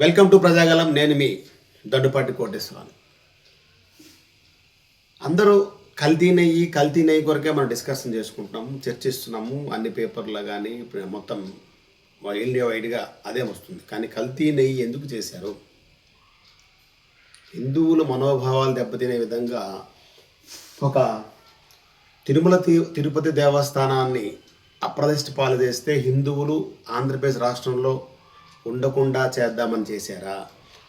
Welcome to Prajagalam. నేను మీ దడ్డుపాటి కోటేశ్వరాలు అందరూ కల్తీ నెయ్యి కల్తీ నెయ్యి కొరకే మనం డిస్కషన్ చేసుకుంటున్నాము చర్చిస్తున్నాము. అన్ని పేపర్లో కానీ ఇప్పుడు మొత్తం ఇండియా వైడ్గా అదే వస్తుంది. కానీ కల్తీ నెయ్యి ఎందుకు చేశారు? హిందువుల మనోభావాలు దెబ్బతినే విధంగా ఒక తిరుమల తిరుపతి దేవస్థానాన్ని అప్రదిష్ట పాలు చేస్తే హిందువులు ఆంధ్రప్రదేశ్ రాష్ట్రంలో ఉండకుండా చేద్దామని చేశారా?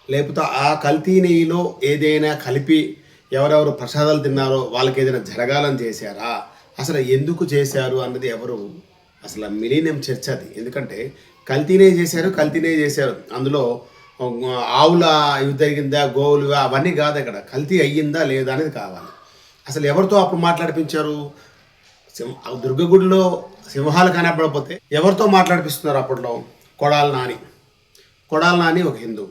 లేకపోతే ఆ కల్తీ నెయ్యిలో ఏదైనా కలిపి ఎవరెవరు ప్రసాదాలు తిన్నారో వాళ్ళకి ఏదైనా జరగాలని చేశారా? అసలు ఎందుకు చేశారు అన్నది ఎవరు? అసలు మిలీనియం చర్చ అది. ఎందుకంటే కల్తీనే చేశారు కల్తీనే చేశారు. అందులో ఆవుల ఇవి జరిగిందా గోవులు అవన్నీ కాదు ఇక్కడ కల్తీ అయ్యిందా లేదా అనేది కావాలి. అసలు ఎవరితో అప్పుడు మాట్లాడిపించారు? సింహ ఆ దుర్గగుడిలో సింహాలు కనపడకపోతే ఎవరితో మాట్లాడిపిస్తున్నారు అప్పట్లో? కొడాల నాని. కొడాల నాని ఒక హిందువు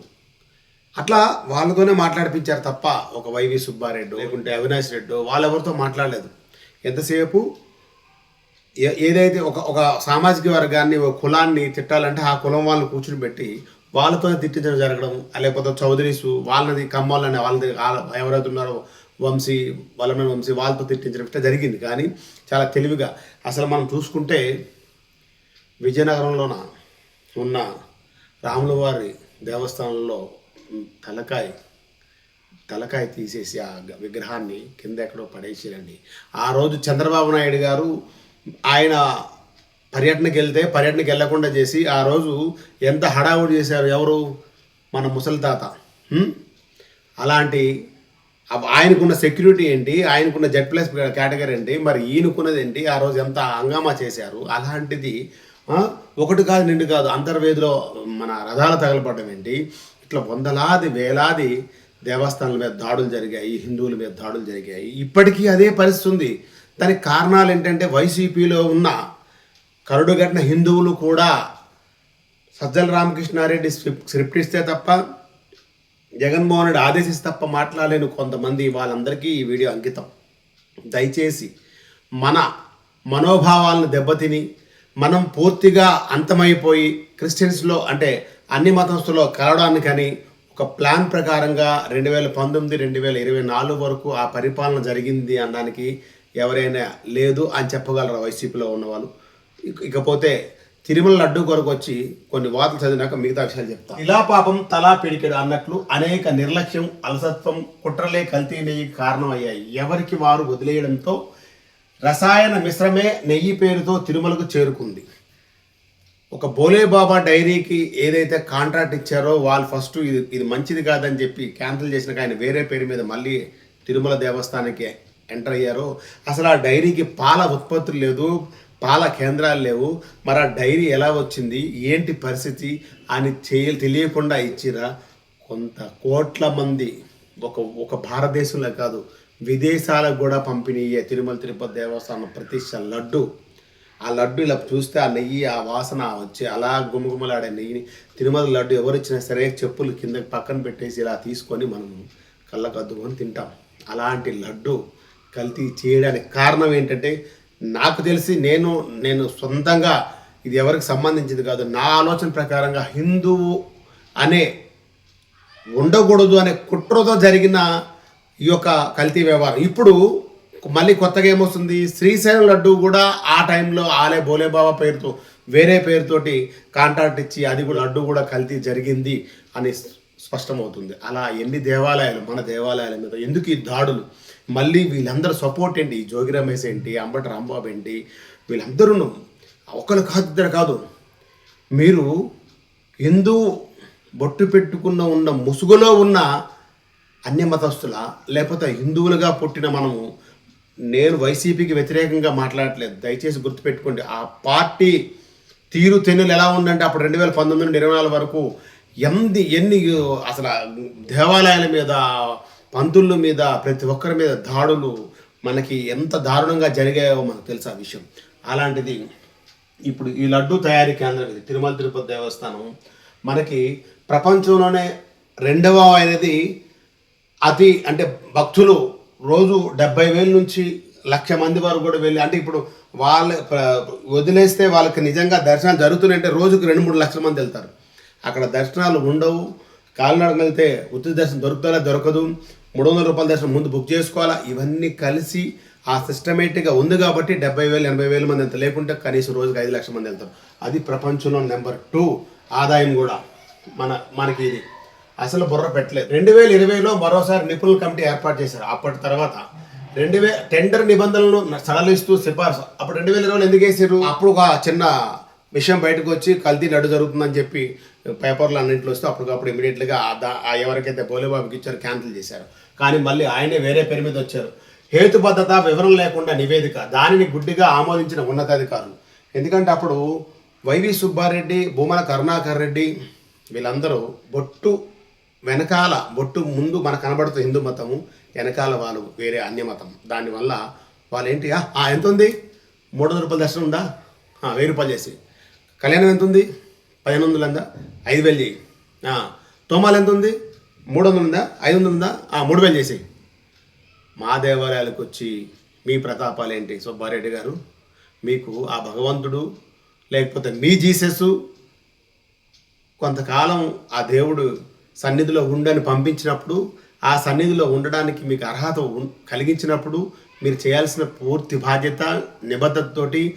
అట్లా వాళ్ళతోనే మాట్లాడిపించారు తప్ప ఒక వైవి సుబ్బారెడ్డి లేకుంటే అవినాష్ రెడ్డి వాళ్ళెవరితో మాట్లాడలేదు. ఎంతసేపు? ఏ- ఏదైతే ఒక ఒక సామాజిక వర్గాన్ని ఒక కులాన్ని తిట్టాలంటే ఆ కులం వాళ్ళని కూర్చుని పెట్టి వాళ్ళతోనే తిట్టించడం జరగడం లేకపోతే చౌదరీసు వాళ్ళది కమ్మాలని వాళ్ళది వాళ్ళ- ఎవరైతే ఉన్నారో వంశీ వలన వంశీ వాళ్ళతో తిట్టించడం ఇట్లా జరిగింది. కానీ చాలా తెలివిగా అసలు మనం చూసుకుంటే విజయనగరంలోన ఉన్న రాముల వారి దేవస్థానంలో తలకాయ తలకాయ తీసేసి ఆ విగ్రహాన్ని కింద ఎక్కడో పడేసిరండి. ఆ రోజు చంద్రబాబు నాయుడు గారు ఆయన పర్యటనకి వెళ్తే పర్యటనకి వెళ్ళకుండా చేసి ఆ రోజు ఎంత హడావుడి చేశారు ఎవరు? మన ముసలి తాత అలాంటి ఆయనకున్న సెక్యూరిటీ ఏంటి? ఆయనకున్న జెడ్ ప్లస్ కేటగిరీ ఏంటి? మరి ఈయనకున్నది ఏంటి? ఆ రోజు ఎంత హంగామా చేశారు? అలాంటిది ఒకటి కాదు నిండు కాదు. అంతర్వేదిలో మన రథాలు తగలపడడం ఏంటి? ఇట్లా వందలాది వేలాది దేవస్థానాల మీద దాడులు జరిగాయి హిందువుల మీద దాడులు జరిగాయి. ఇప్పటికీ అదే పరిస్థితి ఉంది. దానికి కారణాలు ఏంటంటే వైసీపీలో ఉన్న కరుడుగట్టిన హిందువులు కూడా సజ్జల రామకృష్ణారెడ్డి స్క్రిప్ట్ ఇస్తే తప్ప జగన్మోహన్ రెడ్డి ఆదేశిస్తే తప్ప మాట్లాడలేని కొంతమంది వాళ్ళందరికీ ఈ వీడియో అంకితం. దయచేసి మన మనోభావాలను దెబ్బతిని మనం పూర్తిగా అంతమైపోయి క్రిస్టియన్స్లో అంటే అన్ని మతస్థులో కలవడానికని ఒక ప్లాన్ ప్రకారంగా రెండు వేల పంతొమ్మిది రెండు వేల ఇరవై నాలుగు వరకు ఆ పరిపాలన జరిగింది అనడానికి ఎవరైనా లేదు అని చెప్పగలరు వైసీపీలో ఉన్నవాళ్ళు? ఇకపోతే తిరుమల లడ్డు కొరకు వచ్చి కొన్ని వార్తలు చదివినాక మిగతా విషయాలు చెప్తాను ఇలా పాపం తలా పిడికెడు అన్నట్లు అనేక నిర్లక్ష్యం అలసత్వం కుట్రలే కల్తీ నెయ్యి కారణమయ్యాయి. ఎవరికి వారు వదిలేయడంతో రసాయన మిశ్రమే నెయ్యి పేరుతో తిరుమలకు చేరుకుంది. ఒక బోలేబాబా డైరీకి ఏదైతే కాంట్రాక్ట్ ఇచ్చారో వాళ్ళు ఫస్ట్ ఇది ఇది మంచిది కాదని చెప్పి క్యాన్సిల్ చేసిన ఆయన వేరే పేరు మీద మళ్ళీ తిరుమల దేవస్థానానికి ఎంటర్ అయ్యారో. అసలు ఆ డైరీకి పాల ఉత్పత్తులు లేదు పాల కేంద్రాలు లేవు. మరి ఆ డైరీ ఎలా వచ్చింది ఏంటి పరిస్థితి అని చేయ తెలియకుండా ఇచ్చిరా కొంత కోట్ల మంది ఒక ఒక భారతదేశంలో కాదు విదేశాలకు కూడా పంపిణీ అయ్యే తిరుమల తిరుపతి దేవస్థానం ప్రతిష్ట లడ్డు. ఆ లడ్డు ఇలా చూస్తే ఆ నెయ్యి ఆ వాసన వచ్చి అలా గుమగుమలాడే నెయ్యిని తిరుమల లడ్డు ఎవరిచ్చినా సరే చెప్పులు కింద పక్కన పెట్టేసి ఇలా తీసుకొని మనం కళ్ళకు అద్దుకొని తింటాం. అలాంటి లడ్డు కల్తీ చేయడానికి కారణం ఏంటంటే నాకు తెలిసి నేను నేను సొంతంగా ఇది ఎవరికి సంబంధించింది కాదు. నా ఆలోచన ప్రకారంగా హిందువు అనే ఉండకూడదు అనే కుట్రతో జరిగిన ఈ యొక్క కల్తీ వ్యవహారం. ఇప్పుడు మళ్ళీ కొత్తగా ఏమొస్తుంది? శ్రీశైలం లడ్డు కూడా ఆ టైంలో ఆలే బోలేబాబా పేరుతో వేరే పేరుతోటి కాంట్రాక్ట్ ఇచ్చి అది కూడా లడ్డు కూడా కల్తీ జరిగింది అని స్పష్టమవుతుంది. అలా ఎన్ని దేవాలయాలు మన దేవాలయాల మీద ఎందుకు ఈ దాడులు? మళ్ళీ వీళ్ళందరూ సపోర్ట్ ఏంటి? జోగి రమేష్ ఏంటి? అంబటి రాంబాబు ఏంటి? వీళ్ళందరూ ఒకరు కాదు ఇద్దరు కాదు. మీరు హిందూ బొట్టు పెట్టుకున్న ఉన్న ముసుగులో ఉన్న అన్య మతస్థుల లేకపోతే హిందువులుగా పుట్టిన మనము నేను వైసీపీకి వ్యతిరేకంగా మాట్లాడట్లేదు. దయచేసి గుర్తుపెట్టుకోండి ఆ పార్టీ తీరు తెన్నులు ఎలా ఉందంటే అప్పుడు రెండు వేల పంతొమ్మిది నుండి ఇరవై నాలుగు వరకు ఎన్ని ఎన్ని అసలు దేవాలయాల మీద పంతుల మీద ప్రతి ఒక్కరి మీద దాడులు మనకి ఎంత దారుణంగా జరిగాయో మనకు తెలుసు ఆ విషయం. అలాంటిది ఇప్పుడు ఈ లడ్డు తయారీ కేంద్రం ఇది తిరుమల తిరుపతి దేవస్థానం. మనకి ప్రపంచంలోనే రెండవ అనేది అతి అంటే భక్తులు రోజు డెబ్బై వేల నుంచి లక్ష మంది వరకు కూడా వెళ్ళి అంటే ఇప్పుడు వాళ్ళ వదిలేస్తే వాళ్ళకి నిజంగా దర్శనాలు జరుగుతున్నాయంటే రోజుకు రెండు మూడు లక్షల మంది వెళ్తారు. అక్కడ దర్శనాలు ఉండవు. కాలినడకన వెళ్తే ఉచిత దర్శనం దొరుకుతుందా? దొరకదు. మూడు వందల రూపాయల దర్శనం ముందు బుక్ చేసుకోవాలా? ఇవన్నీ కలిసి ఆ సిస్టమేటిక్గా ఉంది కాబట్టి డెబ్బై వేలు ఎనభై వేల మంది ఎంత లేకుంటే కనీసం రోజుకి ఐదు లక్షల మంది వెళ్తారు. అది ప్రపంచంలో నెంబర్ టూ ఆదాయం కూడా. మన మనకి ఇది. అసలు బుర్ర పెట్టలేదు. రెండు వేల ఇరవైలో మరోసారి నిపుణుల కమిటీ ఏర్పాటు చేశారు. అప్పటి తర్వాత రెండు వే టెండర్ నిబంధనలను సడలిస్తూ సిఫార్సు. అప్పుడు రెండు వేల ఇరవైలో ఎందుకు వేసారు? అప్పుడు ఒక చిన్న విషయం బయటకు వచ్చి కల్తీ నడు జరుగుతుందని చెప్పి పేపర్లు అన్నింటిలో వస్తే అప్పటికప్పుడు ఇమీడియట్గా ఆ ఎవరికైతే బోలేబాబుకి ఇచ్చారో క్యాన్సిల్ చేశారు. కానీ మళ్ళీ ఆయనే వేరే పేరు మీద వచ్చారు. హేతుబద్ధత వివరం లేకుండా నివేదిక దానిని గుడ్డిగా ఆమోదించిన ఉన్నతాధికారులు. ఎందుకంటే అప్పుడు వైవి సుబ్బారెడ్డి భూమన కరుణాకర్ రెడ్డి వీళ్ళందరూ బొట్టు వెనకాల బొట్టు ముందు మనకు కనబడుతుంది హిందూ మతము వెనకాల వాళ్ళు వేరే అన్యమతం దానివల్ల వాళ్ళు ఏంటి? ఎంత ఉంది మూడు వందల రూపాయల దర్శనం ఉందా? వెయ్యి రూపాయలు చేసి. కళ్యాణం ఎంత ఉంది పదిహేను వందలు ఉందా? ఐదు వేలు చేయి. తోమాలు ఎంత ఉంది మూడు వందలు ఉందా? ఐదు వందలు ఉందా? మూడు వేలు చేసి. మా దేవాలయాలకు వచ్చి మీ ప్రతాపాలు ఏంటి? సుబ్బారెడ్డి గారు మీకు ఆ భగవంతుడు లేకపోతే మీ జీసస్ కొంతకాలం ఆ దేవుడు సన్నిధిలో ఉండని పంపించినప్పుడు ఆ సన్నిధిలో ఉండడానికి మీకు అర్హత కలిగించినప్పుడు మీరు చేయాల్సిన పూర్తి బాధ్యత నిబద్ధతతోటి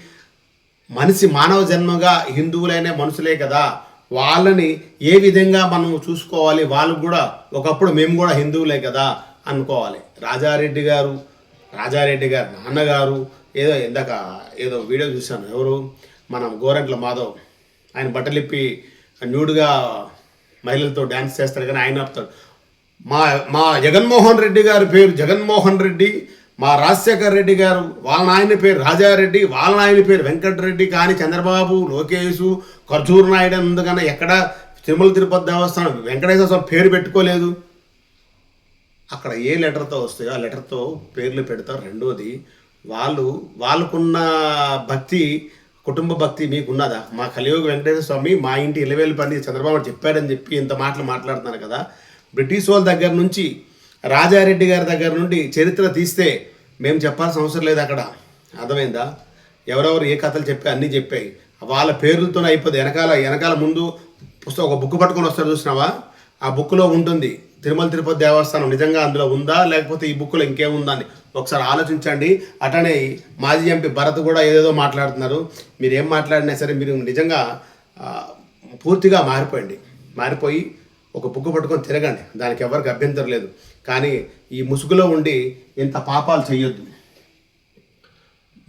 మనిషి మానవ జన్మగా హిందువులైన మనుషులే కదా. వాళ్ళని ఏ విధంగా మనం చూసుకోవాలి? వాళ్ళు కూడా ఒకప్పుడు మేము కూడా హిందువులే కదా అనుకోవాలి. రాజారెడ్డి గారు రాజారెడ్డి గారు నాన్నగారు ఏదో ఇందాక ఏదో వీడియో చూశాను. ఎవరు? మనం గోరంట్ల మాధవ్. ఆయన బట్టలిప్పి న్యూడ్గా మహిళలతో డ్యాన్స్ చేస్తాడు కానీ ఆయన ఆపుతాడు. మా మా జగన్మోహన్ రెడ్డి గారి పేరు జగన్మోహన్ రెడ్డి మా రాజశేఖర్ రెడ్డి గారు వాళ్ళ నాయన పేరు రాజారెడ్డి వాళ్ళ నాయన పేరు వెంకటరెడ్డి కానీ చంద్రబాబు లోకేషు ఖర్జూర్ నాయుడు అందుకన్నా ఎక్కడ తిరుమల తిరుపతి దేవస్థానం వెంకటేశ్వర స్వామి పేరు పెట్టుకోలేదు. అక్కడ ఏ లెటర్తో వస్తాయో ఆ లెటర్తో పేర్లు పెడతారు. రెండోది వాళ్ళు వాళ్ళకున్న భక్తి కుటుంబ భక్తి మీకు ఉన్నదా మా కలియుగ వెంకటేశ్వర స్వామి మా ఇంటి ఇలవేలు పని చంద్రబాబు చెప్పాడని చెప్పి ఇంత మాటలు మాట్లాడుతున్నారు కదా. బ్రిటిష్ వాళ్ళ దగ్గర నుంచి రాజారెడ్డి గారి దగ్గర నుండి చరిత్ర తీస్తే మేము చెప్పాల్సిన అవసరం లేదు అక్కడ. అర్థమైందా? ఎవరెవరు ఏ కథలు చెప్పి అన్నీ చెప్పాయి. వాళ్ళ పేర్లతోనే అయిపోతుంది వెనకాల వెనకాల ముందు పుస్తకం ఒక బుక్ పట్టుకొని వస్తారు చూసినావా? ఆ బుక్లో ఉంటుంది తిరుమల తిరుపతి దేవస్థానం నిజంగా అందులో ఉందా? లేకపోతే ఈ బుక్లో ఇంకేముందా అని. ఒకసారి ఆలోచించండి. అటనే మాజీ ఎంపీ భరత్ కూడా ఏదేదో మాట్లాడుతున్నారు. మీరు ఏం మాట్లాడినా సరే మీరు నిజంగా పూర్తిగా మారిపోయండి. మారిపోయి ఒక బుక్కు పట్టుకొని తిరగండి. దానికి ఎవరికి అభ్యంతరం లేదు. కానీ ఈ ముసుగులో ఉండి ఇంత పాపాలు చేయొద్దు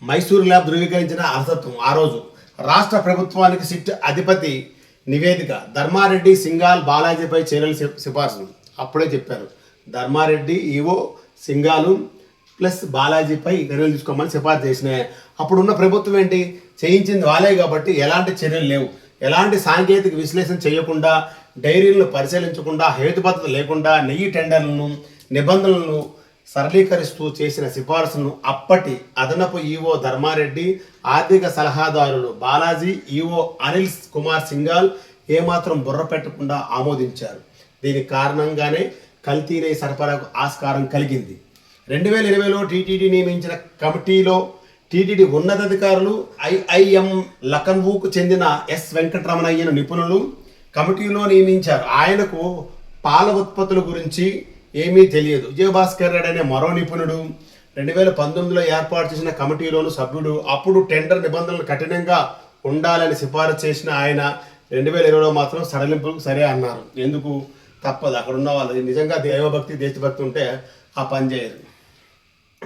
మైసూరు ల్యాబ్ ధృవీకరించిన అర్థత్వం ఆ రోజు. రాష్ట్ర ప్రభుత్వానికి సిట్ అధిపతి నివేదిక. ధర్మారెడ్డి సింగాల్ బాలాజీపై చర్యలు సి- సిఫార్సు అప్పుడే చెప్పారు. ధర్మారెడ్డి ఈవో సింగాలు ప్లస్ బాలాజీపై చర్యలు తీసుకోమని సిఫార్సు చేసినాయి. అప్పుడున్న ప్రభుత్వం ఏంటి? చేయించింది వాళ్ళే కాబట్టి ఎలాంటి చర్యలు లేవు. ఎలాంటి సాంకేతిక విశ్లేషణ చేయకుండా డైరీలను పరిశీలించకుండా హేతుబద్ధత లేకుండా నెయ్యి టెండర్లను నిబంధనలను సరళీకరిస్తూ చేసిన సిఫార్సును అప్పటి అదనపు ఈవో ధర్మారెడ్డి ఆర్థిక సలహాదారులు బాలాజీ ఈవో అనిల్ కుమార్ సింగాల్ ఏమాత్రం బుర్ర పెట్టకుండా ఆమోదించారు. దీని కారణంగానే కల్తీనే సరఫరాకు ఆస్కారం కలిగింది. రెండు వేల ఇరవైలో టీటీడీ నియమించిన కమిటీలో టీటీడీ ఉన్నతాధికారులు ఐఐఎం లఖన్వూకు చెందిన ఎస్ వెంకటరమణయ్యను నిపుణులు కమిటీలో నియమించారు. ఆయనకు పాల ఉత్పత్తుల గురించి ఏమీ తెలియదు. విజయభాస్కర్ రెడ్డి అనే మరో నిపుణుడు రెండు వేల పంతొమ్మిదిలో ఏర్పాటు చేసిన కమిటీలోను సభ్యుడు. అప్పుడు టెండర్ నిబంధనలు కఠినంగా ఉండాలని సిఫారసు చేసిన ఆయన రెండు వేల ఇరవైలో మాత్రం సడలింపులకు సరే అన్నారు. ఎందుకు? తప్పదు. అక్కడ ఉన్న వాళ్ళు నిజంగా దైవభక్తి దేశభక్తి ఉంటే ఆ పని చేయరు.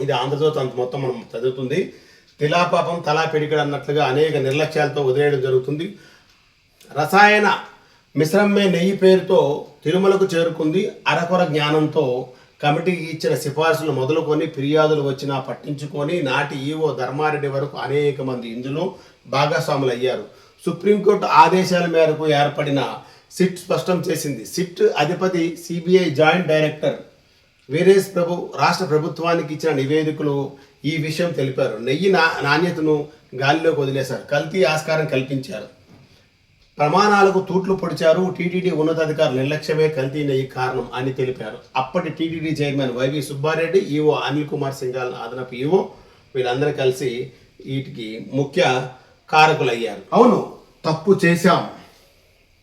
ఇది ఆంధ్రజ్యోతి అంత మొత్తం మనం చదువుతుంది. తిలాపాపం తలా పిడికడు అన్నట్లుగా అనేక నిర్లక్ష్యాలతో వదిలేయడం జరుగుతుంది. రసాయన మిశ్రమే నెయ్యి పేరుతో తిరుమలకు చేరుకుంది. అరకొర జ్ఞానంతో కమిటీకి ఇచ్చిన సిఫార్సులు మొదలుకొని ఫిర్యాదులు వచ్చినా పట్టించుకొని నాటి ఈవో ధర్మారెడ్డి వరకు అనేక మంది ఇందులో భాగస్వాములు అయ్యారు. సుప్రీంకోర్టు ఆదేశాల మేరకు ఏర్పడిన సిట్ స్పష్టం చేసింది. సిట్ అధిపతి CBI joint director Veeresh Prabhu రాష్ట్ర ప్రభుత్వానికి ఇచ్చిన నివేదికలు ఈ విషయం తెలిపారు. నెయ్యి నా నాణ్యతను గాలిలోకి వదిలేశారు. కల్తీ ఆస్కారం కల్పించారు. ప్రమాణాలకు తూట్లు పొడిచారు. టీటీడీ ఉన్నతాధికారుల నిర్లక్ష్యమే కల్తీ నెయ్యి కారణం అని తెలిపారు. అప్పటి TTD chairman YV Subba Reddy EO Anil Kumar Singhal అదనపు ఈవో వీళ్ళందరూ కలిసి వీటికి ముఖ్య కారకులయ్యారు. అవును తప్పు చేశాం.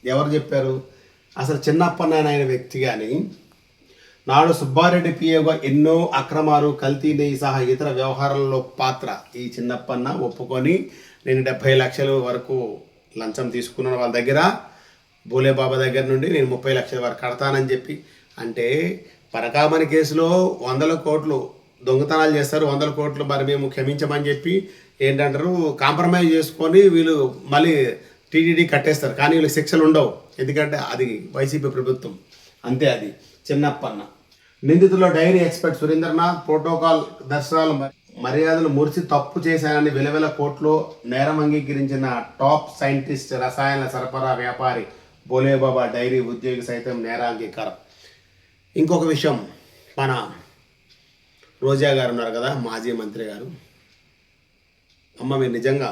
ఎవరు చెప్పారు? అసలు చిన్నప్పన్న ఆయన వ్యక్తి కానీ నాడు సుబ్బారెడ్డి పిఏగా ఎన్నో అక్రమాలు కల్తీ నెయ్యి సహా ఇతర వ్యవహారాల్లో పాత్ర ఈ చిన్నప్పన్న ఒప్పుకొని నేను డెబ్భై లక్షల వరకు లంచం తీసుకున్నాను వాళ్ళ దగ్గర. బోలేబాబా దగ్గర నుండి నేను ముప్పై లక్షల వరకు కడతానని చెప్పి. అంటే పరకామని కేసులో వందల కోట్లు దొంగతనాలు చేస్తారు వందల కోట్లు మరి మేము క్షమించమని చెప్పి ఏంటంటారు కాంప్రమైజ్ చేసుకొని వీళ్ళు మళ్ళీ టీటీడీ కట్టేస్తారు. కానీ వీళ్ళకి శిక్షలు ఉండవు. ఎందుకంటే అది వైసీపీ ప్రభుత్వం. అంతే అది. చిన్నప్పన్న. నిందితుల్లో డైరీ ఎక్స్పర్ట్ సురేంద్రనాథ్ ప్రోటోకాల్ దర్శనాలు మర్యాదలు మురిసి తప్పు చేశానని విలవెల కోర్టులో నేరం అంగీకరించిన టాప్ సైంటిస్ట్ రసాయన సరఫరా వ్యాపారి బోలేబాబా డైరీ ఉద్యోగి సైతం నేరాంగీకారం ఇంకొక విషయం మన రోజా గారు ఉన్నారు కదా మాజీ మంత్రి గారు. అమ్మ మీరు నిజంగా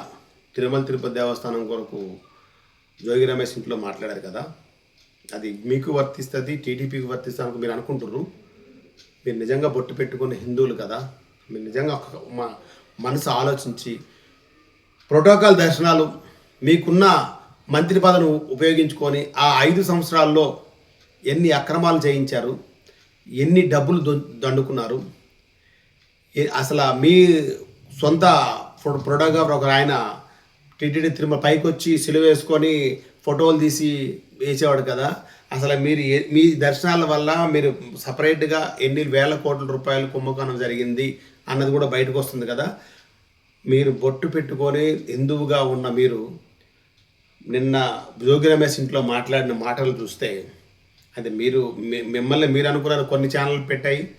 తిరుమల తిరుపతి దేవస్థానం కొరకు జోగి రమేష్ ఇంట్లో మాట్లాడారు కదా. అది మీకు వర్తిస్తుంది టీడీపీకి వర్తిస్తుంది మీరు అనుకుంటున్నారు మీరు నిజంగా బొట్టు పెట్టుకున్న హిందువులు కదా మీరు నిజంగా ఒక మా మనసు ఆలోచించి ప్రోటోకాల్ దర్శనాలు మీకున్న మంత్రి పదవిని ఉపయోగించుకొని ఆ ఐదు సంవత్సరాల్లో ఎన్ని అక్రమాలు చేయించారు ఎన్ని డబ్బులు దొ- దండుకున్నారు అసలు మీ సొంత ఫోటో ఫోటోగ్రాఫర్ ఒక ఆయన టీటీడీ తిరుమల పైకి వచ్చి సిలువ వేసుకొని ఫోటోలు తీసి వేసేవాడు కదా. అసలు మీరు ఏ- మీ దర్శనాల వల్ల మీరు సపరేట్గా ఎన్ని వేల కోట్ల రూపాయలు కుంభకోణం జరిగింది అన్నది కూడా బయటకు వస్తుంది కదా. మీరు బొట్టు పెట్టుకొని హిందువుగా ఉన్న మీరు నిన్న జోగి రమేష్ ఇంట్లో మాట్లాడిన మాటలు చూస్తే అది మీరు మిమ్మల్ని మీరు అనుకున్నారు కొన్ని ఛానల్ పెట్టాయి.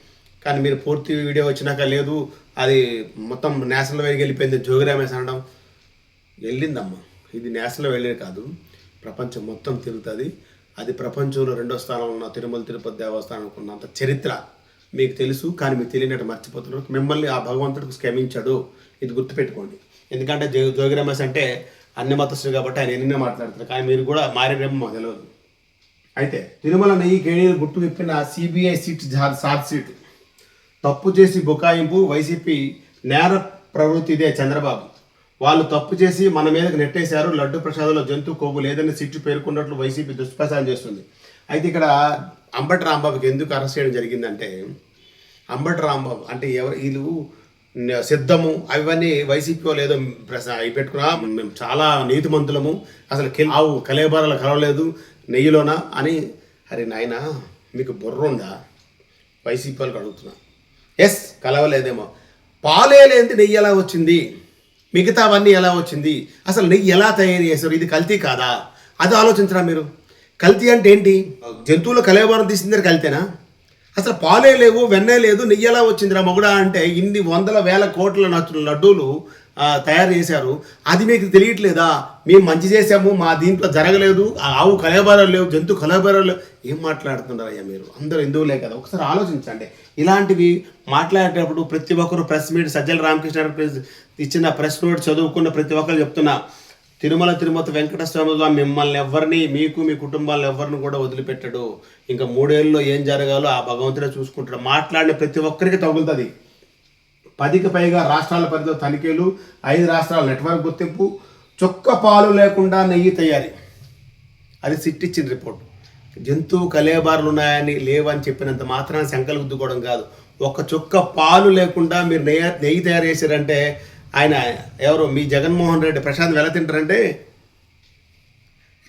కానీ మీరు పూర్తి వీడియో వచ్చినాక లేదు అది మొత్తం నేషనల్ వైకి వెళ్ళిపోయింది జోగి రమేష్ అనడం. వెళ్ళిందమ్మా. ఇది నేషనల్ వెళ్ళేది కాదు. ప్రపంచం మొత్తం తిరుగుతుంది. అది ప్రపంచంలో రెండో స్థానంలో ఉన్న తిరుమల తిరుపతి దేవస్థానానికి ఉన్నంత చరిత్ర మీకు తెలుసు కానీ మీకు తెలియనట్టు మర్చిపోతున్నారు. మిమ్మల్ని ఆ భగవంతుడికి క్షమించాడు. ఇది గుర్తుపెట్టుకోండి. ఎందుకంటే జో జోగి రమేష్ అంటే అన్ని మతస్థుడు కాబట్టి ఆయన ఎన్నో మాట్లాడతారు. కానీ మీరు కూడా మారేమో మాకు తెలియదు అయితే తిరుమల నెయ్యి కేడీలు గుట్టు విప్పిన సిబిఐ సీట్ సార్ సీట్. తప్పు చేసి బుకాయింపు వైసీపీ నేర ప్రవృత్తి ఇదే చంద్రబాబు. వాళ్ళు తప్పు చేసి మన మీదకి నెట్టేశారు లడ్డు ప్రసాదంలో జంతు కొవ్వు లేదని సిట్టు పేర్కొన్నట్లు వైసీపీ దుష్ప్రచారం చేస్తుంది. అయితే ఇక్కడ అంబటి రాంబాబుకి ఎందుకు అరెస్ట్ చేయడం జరిగిందంటే అంబటి రాంబాబు అంటే ఎవరు వీళ్ళు సిద్ధము అవన్నీ వైసీపీ లేదో ఏదో అవి పెట్టుకున్నా మేము చాలా నీతిమంతులము. అసలు ఆవు కలేబారాలు కలవలేదు నెయ్యిలోనా అని అరే నాయన మీకు బుర్ర ఉందా? వైసీపీ వాళ్ళకి అడుగుతున్నా. ఎస్ కలవలేదేమో. పాలే లేనిది నెయ్యి ఎలా వచ్చింది? మిగతావన్నీ ఎలా వచ్చింది? అసలు నెయ్యి ఎలా తయారు చేశారు? ఇది కల్తీ కాదా? అది ఆలోచించరా మీరు? కల్తీ అంటే ఏంటి? జంతువులు కలేబరం తీసిందే కల్తీనా? అసలు పాలే లేవు వెన్నే లేదు నెయ్యి ఎలా వచ్చిందిరా మొగుడా అంటే ఇన్ని వందల వేల కోట్ల లడ్డూలు తయారు చేశారు. అది మీకు తెలియట్లేదా? మేము మంచి చేసాము మా దీంట్లో జరగలేదు ఆవు కలేబరాలు లేవు జంతు కలేబరాలు లేవు. ఏం మాట్లాడుతున్నారయ్యా మీరు? అందరూ హిందువులే కదా? ఒకసారి ఆలోచించండి. ఇలాంటివి మాట్లాడేటప్పుడు ప్రతి ఒక్కరు ప్రెస్ మీట్ సజ్జల రామకృష్ణ ఇచ్చిన ప్రెస్ నోట్ చదువుకున్న ప్రతి ఒక్కరు చెప్తున్నా తిరుమల తిరుమతి వెంకటస్వామి స్వామి మిమ్మల్ని ఎవరిని మీకు మీ కుటుంబాలను ఎవరిని కూడా వదిలిపెట్టడు. ఇంకా మూడేళ్ళలో ఏం జరగాలో ఆ భగవంతుడే చూసుకుంటాడు. మాట్లాడిన ప్రతి ఒక్కరికి తగులుతుంది. పదికి పైగా రాష్ట్రాల పరిధిలో తనిఖీలు ఐదు రాష్ట్రాల నెట్వర్క్ గుర్తింపు చొక్క పాలు లేకుండా నెయ్యి తయారీ. అది సిట్టిచ్చిన రిపోర్ట్. జంతువు కలేబార్లు ఉన్నాయని లేవని చెప్పినంత మాత్రాన శంకలు గుద్దుకోవడం కాదు. ఒక చుక్క పాలు లేకుండా మీరు నెయ్యి నెయ్యి తయారు చేశారంటే ఆయన ఎవరు? మీ జగన్మోహన్ రెడ్డి ప్రశాంత్ ఎలా తింటారంటే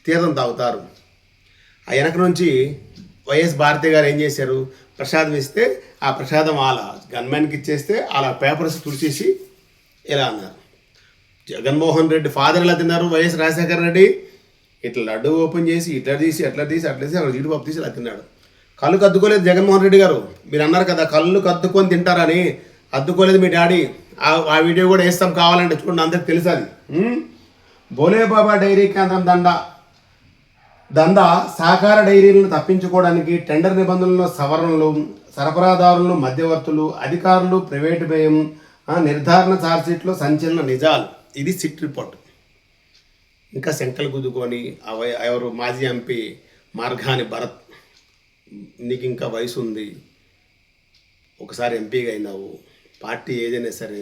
తీర్థం తాగుతారు. ఆ వెనక నుంచి వైఎస్ భారతి గారు ఏం చేశారు? ప్రసాదం ఇస్తే ఆ ప్రసాదం అలా గన్మ్యాన్కి ఇచ్చేస్తే అలా పేపర్స్ తుడిచేసి ఇలా అన్నారు. జగన్మోహన్ రెడ్డి ఫాదర్ ఎలా తిన్నారు? వైఎస్ రాజశేఖర రెడ్డి ఇట్లా లడ్డు ఓపెన్ చేసి ఇట్లా తీసి అట్లా తీసి అట్లా తీసి అక్కడ జీడిపప్పు తీసి ఇలా తిన్నాడు. కళ్ళు కద్దుకోలేదు జగన్మోహన్ రెడ్డి గారు. మీరు అన్నారు కదా కళ్ళు కద్దుకొని తింటారని. అద్దుకోలేదు మీ డాడీ. ఆ- వీడియో కూడా వేస్తాం కావాలంటే చూడండి అందరికి తెలుసు అది. బోలే బాబా డైరీ కేంద్రం దండ. దంద సహకార డైరీలను తప్పించుకోవడానికి టెండర్ నిబంధనలు సవరణలు సరఫరాదారులు మధ్యవర్తులు అధికారులు ప్రైవేటు వ్యయం నిర్ధారణ ఛార్జ్షీట్లో సంచలన నిజాలు. ఇది సిట్ రిపోర్ట్. ఇంకా శంకలు గుద్దుకొని అవై ఎవరు? మాజీ ఎంపీ మార్గాని భరత్. నీకు ఇంకా వయసు ఉంది. ఒకసారి ఎంపీగా అయినావు. పార్టీ ఏదైనా సరే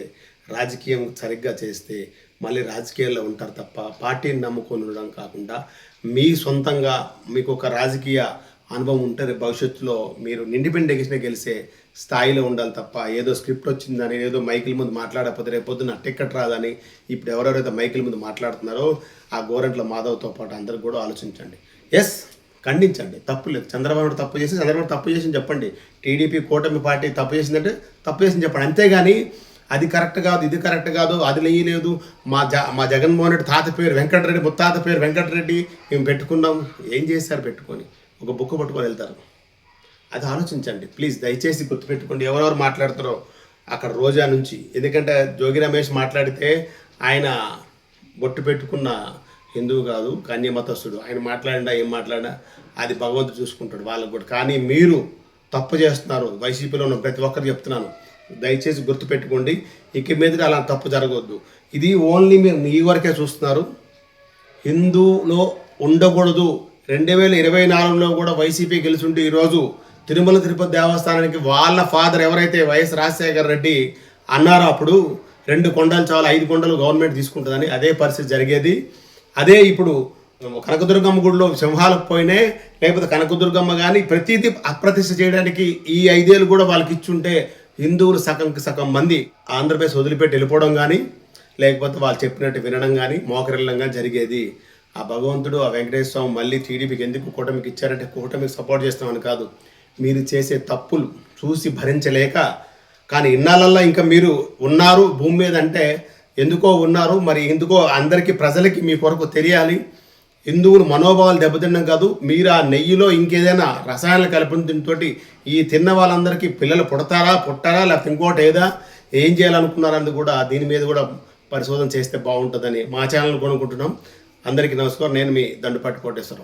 రాజకీయం సరిగ్గా చేస్తే మళ్ళీ రాజకీయాల్లో ఉంటారు తప్ప పార్టీని నమ్ముకొని ఉండడం కాకుండా మీ సొంతంగా మీకు ఒక రాజకీయ అనుభవం ఉంటే భవిష్యత్తులో మీరు నిండిపెండ్ గెలిచిన గెలిసే స్థాయిలో ఉండాలి తప్ప ఏదో స్క్రిప్ట్ వచ్చిందని ఏదో మైకిల్ ముందు మాట్లాడకపోతే రేపు పొద్దున్న టికెట్ రాదని ఇప్పుడు ఎవరెవరైతే మైకిల్ ముందు మాట్లాడుతున్నారో ఆ గోరంట్ల మాధవ్తో పాటు అందరు కూడా ఆలోచించండి. ఎస్ ఖండించండి. తప్పు లేదు. చంద్రబాబు తప్పు చేసి చంద్రబాబు తప్పు చేసి చెప్పండి. టీడీపీ కూటమి పార్టీ తప్పు చేసిందంటే తప్పు చేసింది చెప్పండి. అంతేగాని అది కరెక్ట్ కాదు ఇది కరెక్ట్ కాదు అది లేదు మా జ మా జగన్మోహన్ రెడ్డి తాత పేరు వెంకటరెడ్డి ముత్తాత పేరు వెంకటరెడ్డి మేము పెట్టుకున్నాం. ఏం చేశారు పెట్టుకొని? ఒక బుక్ పట్టుకొని వెళ్తారు. అది ఆలోచించండి. ప్లీజ్ దయచేసి గుర్తుపెట్టుకోండి. ఎవరెవరు మాట్లాడుతారో అక్కడ రోజా నుంచి. ఎందుకంటే జోగి రమేష్ మాట్లాడితే ఆయన బొట్టు పెట్టుకున్న హిందువు కాదు కన్యమతస్థుడు. ఆయన మాట్లాడినా ఏం మాట్లాడినా అది భగవంతుడు చూసుకుంటాడు వాళ్ళకు కూడా. కానీ మీరు తప్పు చేస్తున్నారు. వైసీపీలో ఉన్న ప్రతి ఒక్కరు చెప్తున్నాను. దయచేసి గుర్తుపెట్టుకోండి ఇక మీద అలా తప్పు జరగవద్దు. ఇది ఓన్లీ మీరు మీ వరకే చూస్తున్నారు. హిందూలో ఉండకూడదు. రెండు వేల ఇరవై నాలుగులో కూడా వైసీపీ గెలుచుంటే ఈరోజు తిరుమల తిరుపతి దేవస్థానానికి వాళ్ళ ఫాదర్ ఎవరైతే వైఎస్ రాజశేఖర రెడ్డి అన్నారో అప్పుడు రెండు కొండలు చాలా ఐదు కొండలు గవర్నమెంట్ తీసుకుంటుందని అదే పరిస్థితి జరిగేది. అదే ఇప్పుడు కనకదుర్గమ్మ గుడిలో సింహాలకు పోయినే లేకపోతే కనకదుర్గమ్మ కానీ ప్రతిదీ అప్రతిష్ఠ చేయడానికి ఈ ఐదేళ్ళు కూడా వాళ్ళకి ఇచ్చుంటే హిందువులు సగంకి సగం మంది ఆంధ్రప్రదేశ్ వదిలిపెట్టి వెళ్ళిపోవడం కానీ లేకపోతే వాళ్ళు చెప్పినట్టు వినడం కానీ మోకరిల్లం కానీ జరిగేది. ఆ భగవంతుడు ఆ వెంకటేశ్వర స్వామి మళ్ళీ టీడీపీకి ఎందుకు కూటమికి ఇచ్చారంటే కూటమికి సపోర్ట్ చేస్తామని కాదు. మీరు చేసే తప్పులు చూసి భరించలేక కానీ ఇన్నాళ్ళల్లో ఇంకా మీరు ఉన్నారు భూమి మీద అంటే ఎందుకో ఉన్నారు మరి ఎందుకో అందరికీ ప్రజలకి మీ కొరకు తెలియాలి. హిందువులు మనోభావాలు దెబ్బతినడం కాదు మీరు ఆ నెయ్యిలో ఇంకేదైనా రసాయనాలు కలపడంతో ఈ తిన్న వాళ్ళందరికీ పిల్లలు పుడతారా పుట్టారా లేకపోతే ఇంకోటి ఏదా? ఏం చేయాలనుకున్నారని కూడా దీని మీద కూడా పరిశోధన చేస్తే బాగుంటుందని మా ఛానల్ కొనుక్కుంటున్నాం. అందరికీ నమస్కారం. నేను మీ దండుపాటి కోటేశ్వరం